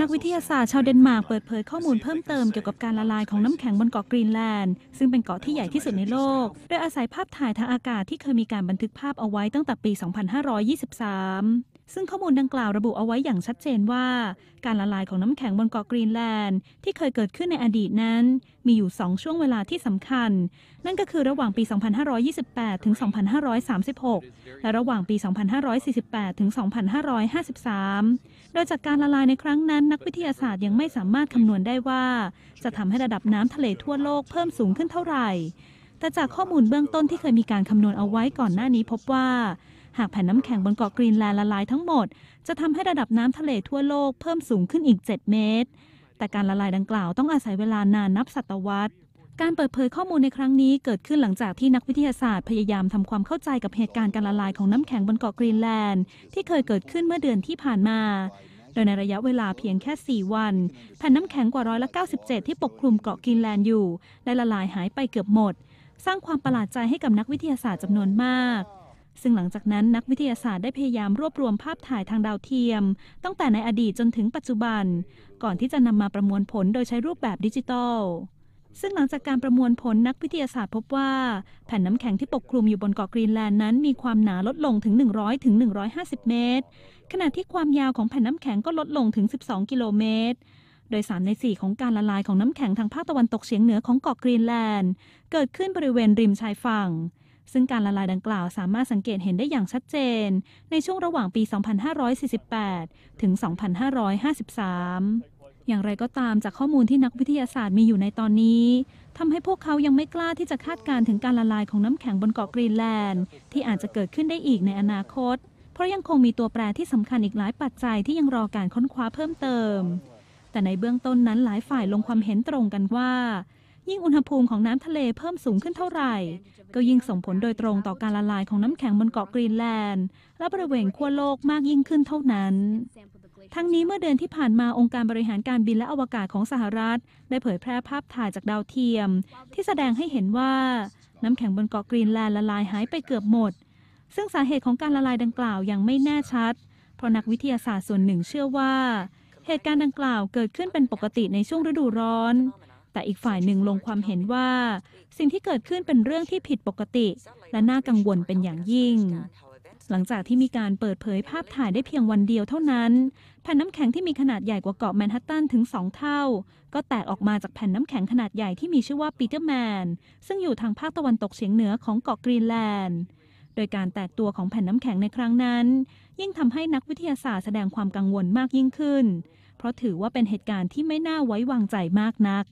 นักวิทยาศาสตร์ชาวเดนมาร์กเปิดเผยข้อมูลเพิ่มเติมเกี่ยวกับการละลายของน้ำแข็งบนเกาะกรีนแลนด์ ซึ่งเป็นเกาะที่ใหญ่ที่สุดในโลก โดยอาศัยภาพถ่ายทางอากาศที่เคยมีการบันทึกภาพเอาไว้ตั้งแต่ปี 2523ซึ่งข้อมูลดังกล่าวระบุเอาไว้อย่างชัดเจนว่า การละลายของน้ำแข็งบนเกาะกรีนแลนด์ที่เคยเกิดขึ้นในอดีตนั้น มีอยู่ 2 ช่วงเวลาที่สำคัญ นั่นก็คือระหว่างปี 2528 ถึง 2536 และระหว่างปี 2548 ถึง 2553 โดยจากการละลายในครั้งนั้น นักวิทยาศาสตร์ยังไม่สามารถคำนวณได้ว่า จะทำให้ระดับน้ำทะเลทั่วโลกเพิ่มสูงขึ้นเท่าไหร่ แต่จากข้อมูลเบื้องต้นที่เคยมีการคำนวณเอาไว้ก่อนหน้านี้พบว่า หากแผ่นน้ำแข็งบนเกาะกรีนแลนด์ละลายทั้งหมด จะทำให้ระดับน้ำทะเลทั่วโลกเพิ่มสูงขึ้นอีก 7 เมตร แต่การละลายดังกล่าวต้องอาศัยเวลานานนับศตวรรษการเปิดเผยข้อมูลในครั้งนี้เกิดขึ้นหลังจากที่นักวิทยาศาสตร์พยายามทำความเข้าใจกับเหตุการณ์การละลายของน้ำแข็งบนเกาะกรีนแลนด์ ที่เคยเกิดขึ้นเมื่อเดือนที่ผ่านมา โดยในระยะเวลาเพียงแค่ 4 วัน แผ่นน้ำแข็งกว่าร้อยละ97 ที่ปกคลุมเกาะกรีนแลนด์อยู่ ได้ละลายหายไปเกือบหมด สร้างความประหลาดใจให้กับนักวิทยาศาสตร์จำนวนมาก ซึ่งหลังจากนั้นนักวิทยาศาสตร์ได้พยายามรวบรวมภาพถ่ายทางดาวเทียม ตั้งแต่ในอดีตจนถึงปัจจุบัน ก่อนที่จะนำมาประมวลผลโดยใช้รูปแบบดิจิตอลซึ่งหลังจากการประมวลผลนักวิทยาศาสตร์พบว่า แผ่นน้ำแข็งที่ปกคลุมอยู่บนเกาะกรีนแลนด์นั้นมีความหนาลดลงถึง 100 ถึง 150 เมตร ขณะที่ความยาวของแผ่นน้ำแข็งก็ลดลงถึง 12 กิโลเมตร โดย 3 ใน 4 ของการละลายของน้ำแข็งทางภาคตะวันตกเฉียงเหนือของเกาะกรีนแลนด์ เกิดขึ้นบริเวณริมชายฝั่ง ซึ่งการละลายดังกล่าวสามารถสังเกตเห็นได้อย่างชัดเจน ในช่วงระหว่างปี 2548 ถึง 2553อย่างไรก็ตามจากข้อมูลที่นักวิทยาศาสตร์มีอยู่ในตอนนี้ทำให้พวกเขายังไม่กล้าที่จะคาดการณ์ถึงการละลายของน้ำแข็งบนเกาะกรีนแลนด์ ที่อาจจะเกิดขึ้นได้อีกในอนาคต เพราะยังคงมีตัวแปรที่สำคัญอีกหลายปัจจัยที่ยังรอการค้นคว้าเพิ่มเติม แต่ในเบื้องต้นนั้นหลายฝ่ายลงความเห็นตรงกันว่า ยิ่งอุณหภูมิของน้ำทะเลเพิ่มสูงขึ้นเท่าไหร่ ก็ยิ่งส่งผลโดยตรงต่อการละลายของน้ำแข็งบนเกาะกรีนแลนด์ และบริเวณขั้วโลกมากยิ่งขึ้นเท่านั้น ทั้งนี้เมื่อเดือนที่ผ่านมาองค์การบริหารการบินและอวกาศของสหรัฐ ได้เผยแพร่ภาพถ่ายจากดาวเทียม ที่แสดงให้เห็นว่าน้ำแข็งบนเกาะกรีนแลนด์ละลายหายไปเกือบหมด ซึ่งสาเหตุของการละลายดังกล่าวยังไม่แน่ชัด เพราะนักวิทยาศาสตร์ส่วนหนึ่งเชื่อว่า เหตุการณ์ดังกล่าวเกิดขึ้นเป็นปกติในช่วงฤดูร้อน แต่อีกฝ่ายหนึ่งลงความเห็นว่า สิ่งที่เกิดขึ้นเป็นเรื่องที่ผิดปกติ และน่ากังวลเป็นอย่างยิ่ง หลังจากที่มีการเปิดเผยภาพถ่ายได้เพียงวันเดียวเท่านั้น แผ่นน้ำแข็งที่มีขนาดใหญ่กว่าเกาะแมนฮัตตันถึง 2 เท่า ก็แตกออกมาจากแผ่นน้ำแข็งขนาดใหญ่ที่มีชื่อว่าปีเตอร์แมน ซึ่งอยู่ทางภาคตะวันตกเฉียงเหนือของเกาะกรีนแลนด์โดยการแตกตัวของแผ่นน้ำแข็งในครั้งนั้น ยิ่งทำให้นักวิทยาศาสตร์แสดงความกังวลมากยิ่งขึ้น เพราะถือว่าเป็นเหตุการณ์ที่ไม่น่าไว้วางใจมากนัก